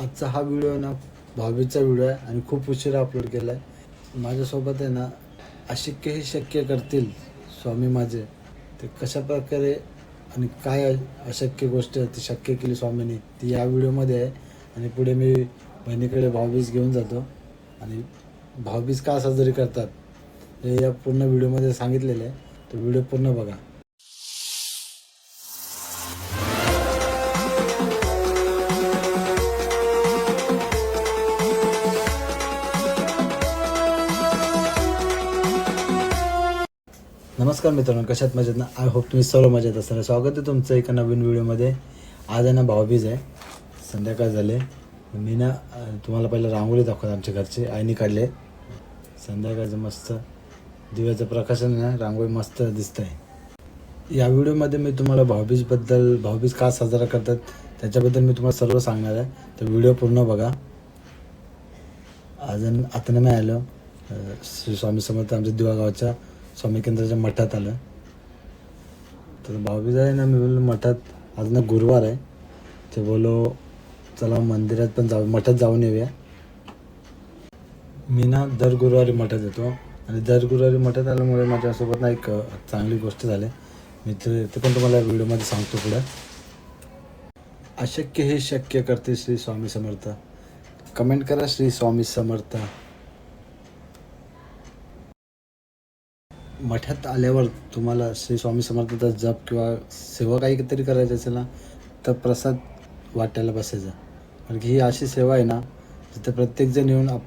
आजचा हा व्हिडिओ ना भावीचा व्हिडिओ आहे आणि खूप उशिरा अपलोड केला आहे माझ्यासोबत आहे ना अशक्य हे शक्य करतील स्वामी माझे. ते कशा प्रकारे आणि काय अशक्य गोष्ट ती शक्य केली स्वामींनी ती या व्हिडिओमध्ये आहे. आणि पुढे मी बहिणीकडे भाऊबीज घेऊन जातो. आणि भाऊबीज का साजरी करतात हे या पूर्ण व्हिडिओमध्ये सांगितलेलं आहे. तो व्हिडिओ पूर्ण बघा. नमस्कार मित्रांनो कशात मजेत ना? आय होप तुम्ही सर्व मजेत असणार स्वागत आहे तुमचं एका नवीन व्हिडिओमध्ये. आज आहे ना भाऊबीज आहे. संध्याकाळ झाले. मी ना तुम्हाला पहिलं रांगोळी दाखवत आमच्या घरचे. आईने काढले संध्याकाळचं मस्त दिव्याचं प्रकाशन ना. रांगोळी मस्त दिसत आहे या व्हिडिओमध्ये मी तुम्हाला भाऊबीजबद्दल भाऊबीज का साजरा करतात त्याच्याबद्दल मी तुम्हाला सर्व सांगणार आहे. तर व्हिडिओ पूर्ण बघा. अजून आता नाही आलो. श्री स्वामी समर्थ आमच्या दिवागावच्या स्वामी केंद्राच्या मठात आलं तर भाऊबीज आहे ना मी बोललो मठात आज ना गुरुवार आहे. ते बोलो चला मंदिरात पण जाऊ मठात जाऊन येऊया. मी ना दर गुरुवारी मठात येतो. आणि दर गुरुवारी मठात आल्यामुळे माझ्यासोबत ना एक चांगली गोष्ट झाली. मी ते ते पण तुम्हाला व्हिडिओमध्ये सांगतो पुढे. अशक्य हे शक्य करते श्री स्वामी समर्थ. कमेंट करा श्री स्वामी समर्थ. मठात आल्यावर तुम्हाला श्री स्वामी समर्थाचा जप किंवा सेवा काही तरी करायची असेल ना तर प्रसाद वाटायला बसायचा. कारण की ही अशी सेवा आहे ना जिथे प्रत्येकजण येऊन आप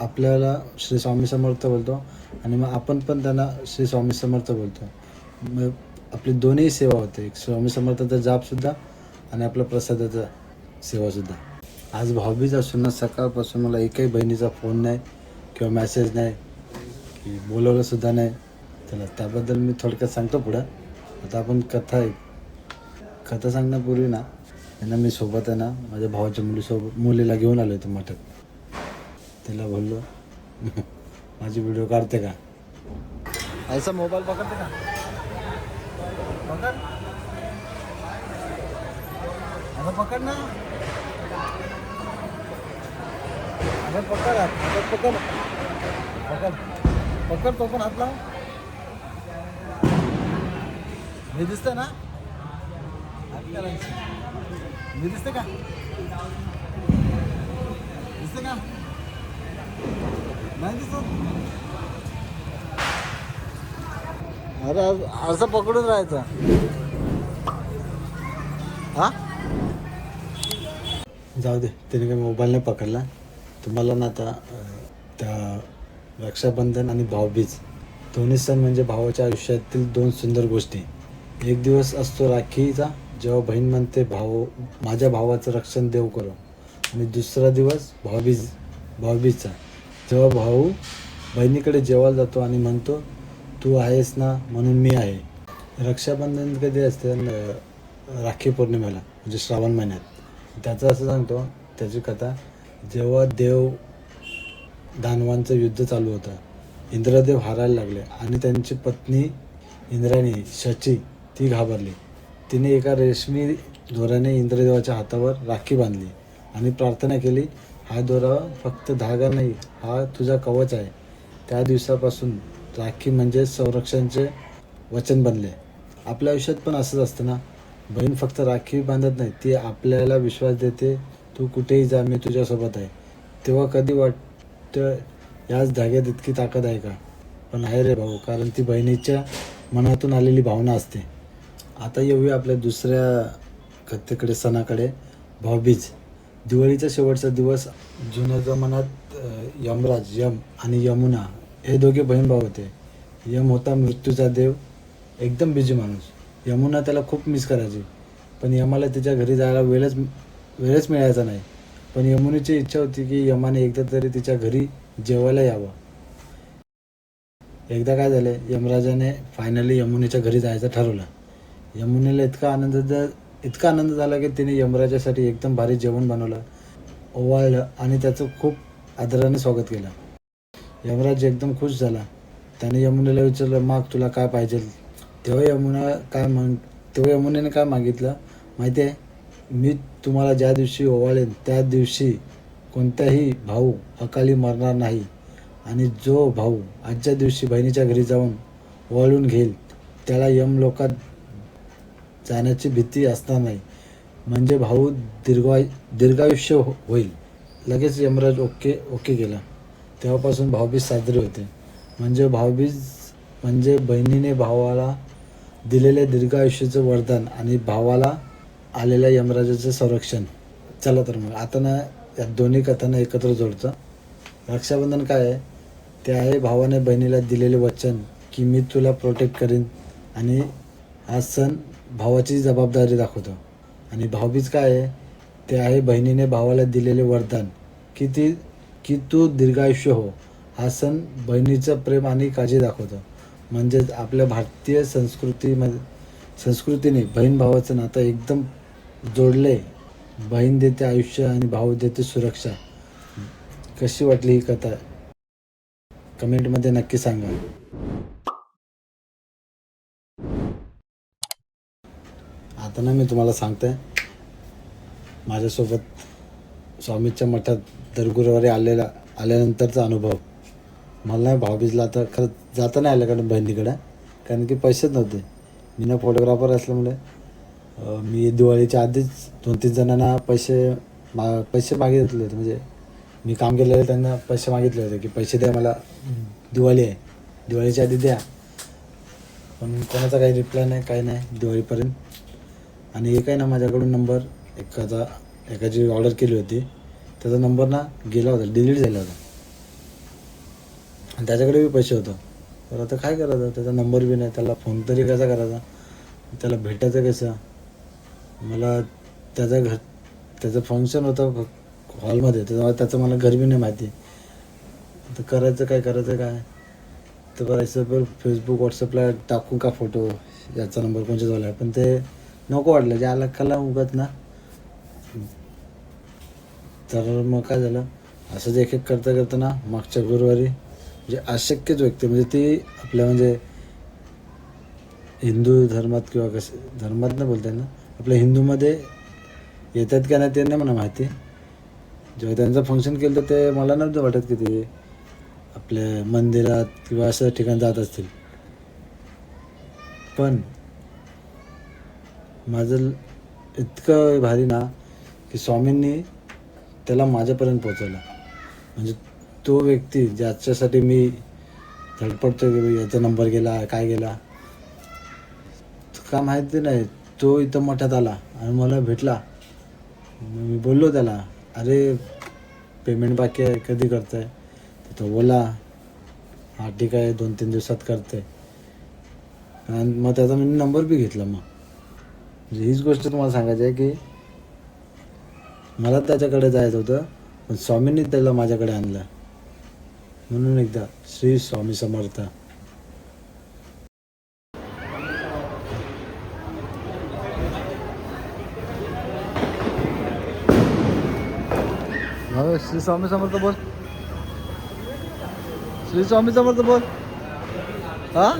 आपल्याला श्री स्वामी समर्थ बोलतो आणि मग आपण पण त्यांना श्री स्वामी समर्थ बोलतो. मग आपली दोन्ही सेवा होते. एक स्वामी समर्थाचा जापसुद्धा आणि आपला प्रसादाचा सेवासुद्धा आज भाऊबीज असून ना सकाळपासून मला एकही बहिणीचा फोन नाही किंवा मेसेज नाही की बोलवलंसुद्धा नाही. चला त्याबद्दल मी थोडक्यात सांगतो पुढं. आता आपण कथा आहे कथा सांगण्यापूर्वी ना त्यांना मी सोबत आहे ना माझ्या भावाच्या मुलीसोबत मुलीला घेऊन आलो होतो मठात. तिला बोललो माझी व्हिडिओ काढते का? ऐसा मोबाईल पकडते का? पकड. आता पकड ना. पकड. पकड पकड. पकड. पकड तो पण हात लाव. मी दिसतं ना? मी दिसते का? दिसते का? नाही दिसत? अरे असं पकडून राहायचं. हा? जाऊ दे त्याने काही मोबाईल नाही पकडला. तुम्हाला ना आता त्या रक्षाबंधन आणि भाऊबीज दोन्ही सण म्हणजे भावाच्या आयुष्यातील दोन सुंदर गोष्टी. एक दिवस असतो राखीचा जेव्हा बहीण म्हणते भाऊ माझ्या भावाचं रक्षण देव करो. आणि दुसरा दिवस भाऊबीज भाऊबीजचा जेव्हा भाऊ बहिणीकडे जेवायला जातो आणि म्हणतो तू आहेस ना म्हणून मी आहे. रक्षाबंधन कधी असते? राखी पौर्णिमेला म्हणजे श्रावण महिन्यात. त्याचं असं सांगतो त्याची कथा जेव्हा देव दानवांचं युद्ध चालू होतं इंद्रदेव हारायला लागले आणि त्यांची पत्नी इंद्राणी शची ती घाबरली. तिने एका रेशमी दोऱ्याने इंद्रदेवाच्या हातावर राखी बांधली आणि प्रार्थना केली हा दोरा फक्त धागा नाही हा तुझा कवच आहे. त्या दिवसापासून राखी म्हणजे संरक्षणचे वचन बनले. आपल्या आयुष्यात पण असंच असतं ना? बहीण फक्त राखी बांधत नाही ती आपल्याला विश्वास देते तू कुठेही जा मी तुझ्यासोबत आहे. तेव्हा कधी वाटतं याच धाग्यात इतकी ताकद आहे का? पण आहे रे भाऊ कारण ती बहिणीच्या मनातून आलेली भावना असते. आता येऊया आपल्या दुसऱ्या कथेकडे सणाकडे. भाऊबीज. दिवाळीचा शेवटचा दिवस जुन्या जमान्यात यमराज यम आणि यमुना हे दोघे बहीण भाऊ होते. यम होता मृत्यूचा देव एकदम बिजी माणूस. यमुना त्याला खूप मिस करायची. पण यमाला तिच्या घरी जायला वेळच वेळच मिळायचा नाही. पण यमुनेची इच्छा होती की यमाने एकदा तरी तिच्या घरी जेवायला यावं. एकदा काय झालं यमराजाने फायनली यमुनेच्या घरी जायचं ठरवलं. यमुनेला इतका आनंद इतका आनंद झाला की तिने यमराजासाठी एकदम भारी जेवण बनवलं ओवाळलं आणि त्याचं खूप आदराने स्वागत केलं. यमराज एकदम खुश झाला. त्याने यमुनेला विचारलं माग तुला काय पाहिजे? तेव्हा यमुना काय म्हण तेव्हा यमुनेने काय मागितलं माहिती आहे मी तुम्हाला ज्या दिवशी ओवाळेन त्या दिवशी कोणताही भाऊ अकाली मरणार नाही. आणि जो भाऊ आजच्या दिवशी बहिणीच्या घरी जाऊन ओवाळून घेईल त्याला यम लोकात जाण्याची भीती असणार नाही. म्हणजे भाऊ दीर्घाय दीर्घायुष्य हो- होईल. लगेच यमराज ओके ओके केला तेव्हापासून भाऊबीज साजरी होते. म्हणजे भाऊबीज म्हणजे बहिणीने भावाला दिलेले दीर्घायुष्याचं वरदान आणि भावाला आलेल्या यमराजाचं संरक्षण. चला तर मग आता ना या दोन्ही कथांना एकत्र जोडतं. रक्षाबंधन काय आहे? ते आहे भावाने बहिणीला दिलेले वचन की मी तुला प्रोटेक्ट करीन आणि हा सण भावाची जबाबदारी दाखवतो. आणि भाऊबीज काय आहे? ते आहे बहिणीने भावाला दिलेले वरदान. की ती की तू दीर्घायुष्य हो. हा सण बहिणीचं प्रेम आणि काळजी दाखवतो. म्हणजेच आपल्या भारतीय संस्कृतीमध्ये संस्कृतीने बहीण भावाचं नातं एकदम जोडले. बहीण देते आयुष्य आणि भाऊ देते सुरक्षा. कशी वाटली ही कथा? कमेंटमध्ये नक्की सांगा. आता ना मी तुम्हाला सांगते माझ्यासोबत स्वामीच्या मठात दर गुरुवारी आलेला आल्यानंतरचा अनुभव. मला नाही भाऊबीजला आता खरंच जाता नाही आलं कारण बहिणीकडे? कारण की पैसेच नव्हते. मी ना फोटोग्राफर असल्यामुळे मी दिवाळीच्या आधीच दोन तीन जणांना पैसे मा पैसे मागितले होते. म्हणजे मी काम केलेलं त्यांना पैसे मागितले होते की पैसे द्या मला. दिवाळी आहे. दिवाळीच्या आधी द्या. पण कोणाचा काही रिप्लाय नाही काही नाही. दिवाळीपर्यंत. आणि एक आहे ना माझ्याकडून नंबर एकाचा एकाची ऑर्डर केली होती त्याचा नंबर ना गेला होता डिलीट झाला होता. आणि त्याच्याकडे बी पैसे होतं. तर आता काय करायचं? त्याचा नंबर बी नाही त्याला फोन तरी कसा करायचा? त्याला भेटायचं कसं? मला त्याचं घर त्याचं फंक्शन होतं हॉलमध्ये त्याच्यामुळे त्याचं मला घर बी नाही माहिती. तर करायचं काय करायचं काय? तर करायचं फेसबुक व्हॉट्सअपला टाकू का फोटो याचा नंबर कोणच्या झाला आहे? पण ते नको वाटलं जे आला कला उगत ना. तर मग काय झालं? असंच एक एक करता करता ना मागच्या गुरुवारी म्हणजे अशक्यच व्यक्ती म्हणजे ती आपल्या म्हणजे हिंदू धर्मात किंवा कसे धर्मात नाही बोलता ना आपल्या हिंदूमध्ये येतात का नाही ते नाही मला माहिती. जेव्हा त्यांचं फंक्शन केलं तर ते मला नव्हतं वाटत की ते आपल्या मंदिरात किंवा असं ठिकाण जात असतील. पण माझं इतकं भारी ना की स्वामींनी त्याला माझ्यापर्यंत पोचवलं म्हणजे तो व्यक्ती ज्याच्यासाठी मी धडपडतो की बाई याचा नंबर गेला काय गेला का माहिती नाही. तो इथं मठात आला आणि मला भेटला. मी बोललो त्याला अरे पेमेंट बाकी आहे कधी करतं तर तो बोला हा ठीक आहे दोन तीन दिवसात करते आणि मग त्याचा मी नंबर बी घेतला मग. म्हणजे हीच गोष्ट तुम्हाला सांगायची आहे की मला त्याच्याकडे जायचं होतं पण स्वामींनी त्याला माझ्याकडे आणलं. म्हणून एकदा श्री स्वामी समर्थ. हो श्री स्वामी समर्थ बोल. श्री स्वामी समर्थ बोल. हा?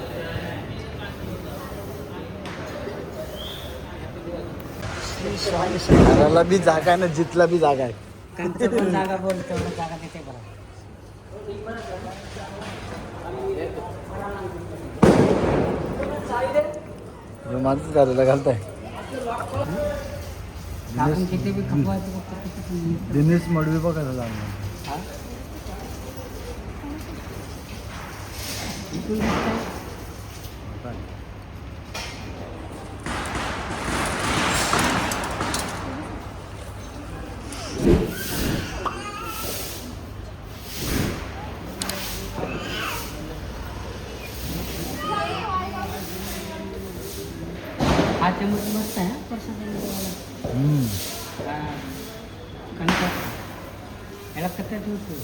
घराला बी जागा आहे ना जिथला बी जागा आहे. जागा बोल तेवढं जागा देते बरं. हे माझंच घराला घालताय. आपण किती बी खपवायचं फक्त किती पण- दिनेश मडवी बघा झाला हा? इकडून दिसतंय? हा ते मग मस्त आहे हा, प्रसादाला देवाला. हा. कणकं. याला कट्ट्या ठेवतो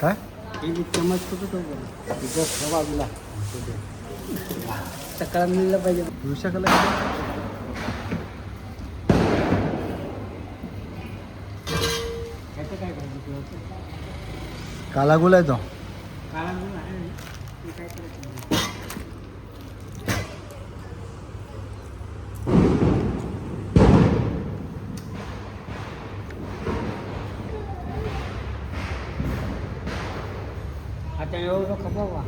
काय हे बी चमच कुठं तो बरं तिथं बाजूला सकाळ मिळलं पाहिजे विशाखाला त्याचं काय पाहिजे तुला? काला गुला आहे तो काळा गुळ आहे ना? ते काय करायचं 加油，都 yang.